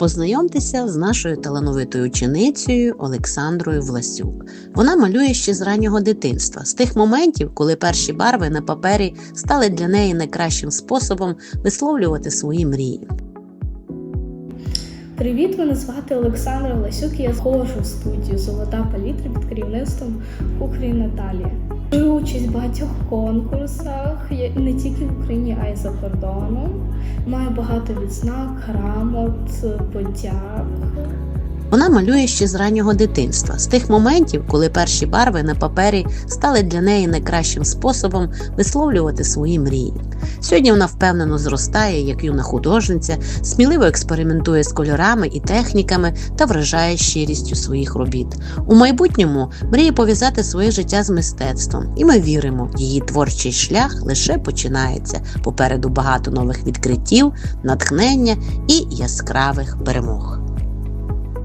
Познайомтеся з нашою талановитою ученицею Олександрою Власюк. Вона малює ще з раннього дитинства, з тих моментів, коли перші барви на папері стали для неї найкращим способом висловлювати свої мрії. Привіт, мене звати Олександра Ласюк. Я ходжу в студію Золота палітра під керівництвом Кухрі Наталії. Беру участь в багатьох конкурсах не тільки в Україні, а й за кордоном. Маю багато відзнак, грамот, подяк. Вона малює ще з раннього дитинства, з тих моментів, коли перші барви на папері стали для неї найкращим способом висловлювати свої мрії. Сьогодні вона впевнено зростає як юна художниця, сміливо експериментує з кольорами і техніками та вражає щирістю своїх робіт. У майбутньому мріє пов'язати своє життя з мистецтвом, і ми віримо, її творчий шлях лише починається. Попереду багато нових відкриттів, натхнення і яскравих перемог.